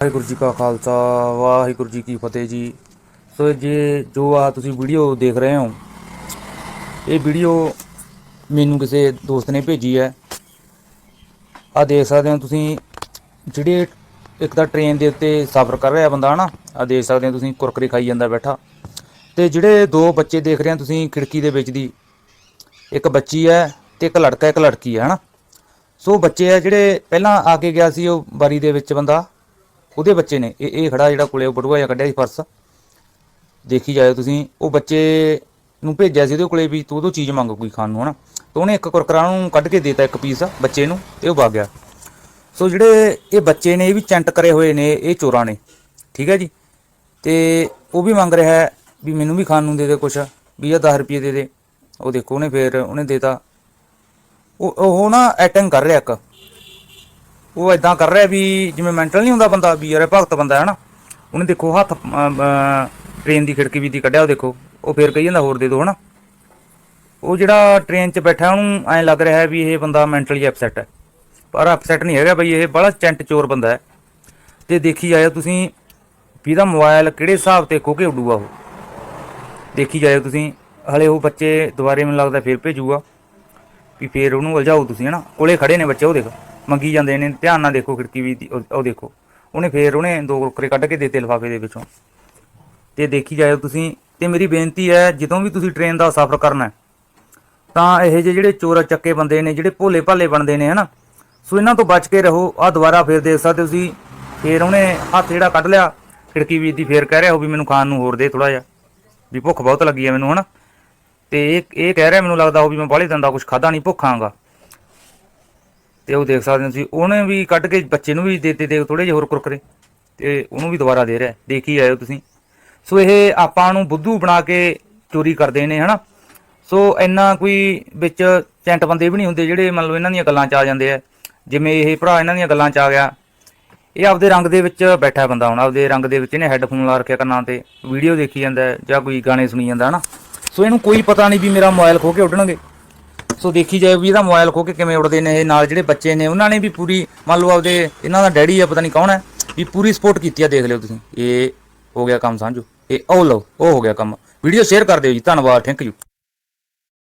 ਵਾਹਿਗੁਰੂ ਜੀ ਕਾ ਖਾਲਸਾ, ਵਾਹਿਗੁਰੂ ਜੀ ਕੀ ਫਤਿਹ ਜੀ। ਸੋ ਜੇ ਜੋ ਆ ਤੁਸੀਂ ਵੀਡੀਓ ਦੇਖ ਰਹੇ ਹੋ, ਇਹ ਵੀਡੀਓ ਮੈਨੂੰ ਕਿਸੇ ਦੋਸਤ ਨੇ ਭੇਜੀ ਹੈ। ਆ ਦੇਖ ਸਕਦੇ ਹੋ ਤੁਸੀਂ, ਜਿਹੜੇ ਇੱਕ ਤਾਂ ਟ੍ਰੇਨ ਦੇ ਉੱਤੇ ਸਫ਼ਰ ਕਰ ਰਿਹਾ ਬੰਦਾ, ਹਨਾ? ਆ ਦੇਖ ਸਕਦੇ ਹੋ ਤੁਸੀਂ, ਕੁਰਕਰੇ ਖਾਈ ਜਾਂਦਾ ਬੈਠਾ। ਤੇ ਜਿਹੜੇ ਦੋ ਬੱਚੇ ਦੇਖ ਰਹੇ ਹੋ ਤੁਸੀਂ ਖਿੜਕੀ ਦੇ ਵਿੱਚ ਦੀ, ਇੱਕ ਬੱਚੀ ਹੈ ਤੇ ਇੱਕ ਲੜਕਾ, ਇੱਕ ਲੜਕੀ ਹੈ, ਹਨਾ? ਸੋ ਬੱਚੇ ਆ ਜਿਹੜੇ ਪਹਿਲਾਂ ਆ ਕੇ ਗਿਆ ਸੀ ਉਹ ਬਾਰੀ ਦੇ ਵਿੱਚ ਬੰਦਾ। ਉਹਦੇ ਬੱਚੇ ਨੇ, ਇਹ ਇਹ ਖੜਾ ਜਿਹੜਾ ਕੋਲੇ ਉਹ ਬਟੂਆ ਜਿਹਾ ਕੱਢਿਆ ਸੀ ਪਰਸ ਦੇਖੀ ਜਾਇਓ ਤੁਸੀਂ, ਉਹ ਬੱਚੇ ਨੂੰ ਭੇਜਿਆ ਸੀ ਉਹਦੇ ਕੋਲੇ ਵੀ ਤੂੰ ਉਹਦੋਂ ਚੀਜ਼ ਮੰਗ ਕੋਈ ਖਾਣ ਨੂੰ, ਹਨਾ? ਤੇ ਉਹਨੇ ਇੱਕ ਕੁਰਕਰਾ ਨੂੰ ਕੱਢ ਕੇ ਦੇਤਾ ਇੱਕ ਪੀਸ ਬੱਚੇ ਨੂੰ ਤੇ ਉਹ ਵਗ ਗਿਆ। ਸੋ ਜਿਹੜੇ ਇਹ ਬੱਚੇ ਨੇ, ਇਹ ਵੀ ਚੈਂਟ ਕਰੇ ਹੋਏ ਨੇ, ਇਹ ਚੋਰਾਂ ਨੇ, ਠੀਕ ਹੈ ਜੀ? ਤੇ ਉਹ ਵੀ ਮੰਗ ਰਿਹਾ ਹੈ ਵੀ ਮੈਨੂੰ ਵੀ ਖਾਣ ਨੂੰ ਦੇ ਦੇ ਕੁਛ, ਵੀ ਇਹ 10 ਰੁਪਏ ਦੇ ਦੇ। ਉਹ ਦੇਖੋ ਉਹਨੇ ਫੇਰ ਉਹਨੇ ਦੇਤਾ ਉਹ ਉਹ ਨਾ ਐਟਿੰਗ ਕਰ ਰਿਹਾ ਇੱਕ। ਉਹ ਇਦਾਂ ਕਰ ਰਿਹਾ ਵੀ ਜਿਵੇਂ ਮੈਂਟਲ ਨਹੀਂ ਹੁੰਦਾ ਬੰਦਾ ਵੀ ਯਾਰ ਇਹ ਭਗਤ ਬੰਦਾ ਹੈ ਨਾ, ਉਹਨੇ ਦੇਖੋ ਹੱਥ ਟ੍ਰੇਨ ਦੀ ਖਿੜਕੀ ਵੀ ਦੀ ਕੱਢਿਆ, ਉਹ ਦੇਖੋ, ਉਹ ਫੇਰ ਕਹੀ ਜਾਂਦਾ ਹੋਰ ਦੇ ਦਿਓ ਹਨਾ। ਉਹ ਜਿਹੜਾ ਟ੍ਰੇਨ 'ਚ ਬੈਠਾ, ਉਹਨੂੰ ਐਂ ਲੱਗ ਰਿਹਾ ਵੀ ਇਹ ਬੰਦਾ ਮੈਂਟਲੀ ਅਪਸੈਟ ਹੈ। ਪਰ ਅਪਸੈਟ ਨਹੀਂ ਹੈਗਾ ਬਈ, ਇਹ ਬੜਾ ਚੈਂਟ ਚੋਰ ਬੰਦਾ ਹੈ। ਤੇ ਦੇਖੀ ਜਾਇਓ ਤੁਸੀਂ, ਵੀ ਇਹਦਾ ਮੋਬਾਈਲ ਕਿਹੜੇ ਹਿਸਾਬ ਤੇ ਖੋ ਕੇ ਉੱਡੂਗਾ ਉਹ। ਦੇਖੀ ਜਾਇਓ ਤੁਸੀਂ, ਹਲੇ ਉਹ ਬੱਚੇ ਦੁਬਾਰੇ ਮੈਨੂੰ ਲੱਗਦਾ ਫੇਰ ਭੇਜੂਗਾ। ਵੀ ਫੇਰ ਉਹਨੂੰ ਉਲਝਾਓ ਤੁਸੀਂ, ਹਨਾ। ਕੋਲੇ ਖੜੇ ਨੇ ਬੱਚੇ, ਉਹ ਦੇਖੋ। ਮੰਗੀ ਜਾਂਦੇ ਨੇ ਧਿਆਨ ਨਾਲ ਦੇਖੋ ਖਿੜਕੀ ਵੀ ਦੀ- ਉਹ ਉਹ ਦੇਖੋ। ਉਹਨੇ ਫੇਰ ਉਹਨੇ ਦੋ ਕੁਰਕਰੇ ਕੱਢ ਕੇ ਦੇਤੇ ਲਿਫਾਫੇ ਦੇ ਵਿੱਚੋਂ। ਤੇ ਦੇਖੀ ਜਾਇਓ ਤੁਸੀਂ ਤੇ ਮੇਰੀ ਬੇਨਤੀ ਹੈ ਜਦੋਂ ਵੀ ਤੁਸੀਂ ਟ੍ਰੇਨ ਦਾ ਸਫ਼ਰ ਕਰਨਾ ਹੈ, ਤਾਂ ਇਹ ਜਿਹੇ ਜਿਹੜੇ ਚੋਰ ਚੱਕੇ ਬੰਦੇ ਨੇ ਜਿਹੜੇ ਭੋਲੇ ਭਾਲੇ ਬਣਦੇ ਨੇ ਹਨਾ? ਸੋ ਇਹਨਾਂ ਤੋਂ ਬਚ ਕੇ ਰਹੋ ਆ ਦੁਬਾਰਾ ਫੇਰ ਦੇਖ ਸਕਦੇ ਹੋ ਤੁਸੀਂ ਫੇਰ ਉਹਨੇ ਹੱਥ ਜਿਹੜਾ ਕੱਢ ਲਿਆ ਖਿੜਕੀ ਵੀ ਦੀ ਫੇਰ ਕਹਿ ਰਿਹਾ ਹੋ ਵੀ ਮੈਨੂੰ ਖਾਣ ਨੂੰ ਹੋਰ ਦੇ ਥੋੜਾ ਜਿਹਾ ਵੀ ਭੁੱਖ ਬਹੁਤ ਲੱਗੀ ਹੈ ਮੈਨੂੰ ਹਨਾ? ਤੇ ਇਹ ਇਹ ਕਹਿ ਰਿਹਾ ਮੈਨੂੰ ਲੱਗਦਾ ਉਹ ਵੀ ਮੈਂ ਬਾਹਲੇ ਦਿਨ ਦਾ ਕੁਝ ਖਾਦਾ ਨਹੀਂ ਭੁੱਖਾਂਗਾ ਤੇ ਉਹ ਦੇਖ ਸਕਦੇ ਹੋ ਤੁਸੀਂ, ਉਹਨੇ ਵੀ ਕੱਢ ਕੇ ਬੱਚੇ ਨੂੰ ਵੀ ਦੇ ਦਿੱਤੇ ਦੇ ਥੋੜੇ ਜਿਹੇ ਹੋਰ ਕੁਰਕਰੇ, ਤੇ ਉਹਨੂੰ ਵੀ ਦੁਬਾਰਾ ਦੇ ਰਿਹਾ, ਦੇਖੀ ਆਇਓ ਤੁਸੀਂ। ਸੋ ਇਹ ਆਪਾਂ ਨੂੰ ਬੁੱਧੂ ਬਣਾ ਕੇ ਚੋਰੀ ਕਰਦੇ ਨੇ, ਹਨਾ? ਸੋ ਇੰਨਾ ਕੋਈ ਵਿੱਚ ਚੈਂਟ ਬੰਦੇ ਵੀ ਨਹੀਂ ਹੁੰਦੇ ਜਿਹੜੇ ਮੰਨ ਲਓ ਇਹਨਾਂ ਦੀਆਂ ਗੱਲਾਂ 'ਚ ਆ ਜਾਂਦੇ ਆ। ਜਿਵੇਂ ਇਹ ਭਰਾ ਇਹਨਾਂ ਦੀਆਂ ਗੱਲਾਂ 'ਚ ਆ ਗਿਆ। ਇਹ ਆਪਦੇ ਰੰਗ ਦੇ ਵਿੱਚ ਬੈਠਾ ਬੰਦਾ ਹੁਣ, ਆਪਦੇ ਰੰਗ ਦੇ ਵਿੱਚ ਇਹਨੇ ਹੈੱਡਫੋਨ ਲਾ ਰੱਖਿਆ ਕੰਨਾਂ ਤੇ, ਵੀਡੀਓ ਦੇਖੀ ਜਾਂਦਾ, ਜਾਂ ਕੋਈ ਗਾਣੇ ਸੁਣੀ ਜਾਂਦਾ, ਹਨਾ? ਸੋ ਇਹਨੂੰ ਕੋਈ ਪਤਾ ਨਹੀਂ ਵੀ ਮੇਰਾ ਮੋਬਾਈਲ ਖੋ ਕੇ ਉੱਡਣਗੇ। ਸੋ ਦੇਖੀ ਜਾਏ ਵੀ ਇਹਦਾ ਮੋਬਾਈਲ ਖੋ ਕੇ ਕਿਵੇਂ ਉੱਡਦੇ ਨੇ, ਇਹ ਨਾਲ ਜਿਹੜੇ ਬੱਚੇ ਨੇ, ਉਹਨਾਂ ਨੇ ਵੀ ਪੂਰੀ, ਮੰਨ ਲਓ ਆਪਦੇ ਇਹਨਾਂ ਦਾ ਡੈਡੀ ਆ, ਪਤਾ ਨਹੀਂ ਕੌਣ ਹੈ ਵੀ ਪੂਰੀ ਸਪੋਰਟ ਕੀਤੀ ਆ, ਦੇਖ ਲਿਓ ਤੁਸੀਂ। ਇਹ ਹੋ ਗਿਆ ਕੰਮ ਸਮਝੋ ਇਹ ਉਹ ਲਓ, ਉਹ ਹੋ ਗਿਆ ਕੰਮ। ਵੀਡੀਓ ਸ਼ੇਅਰ ਕਰ ਦਿਓ ਜੀ, ਧੰਨਵਾਦ ਥੈਂਕ ਯੂ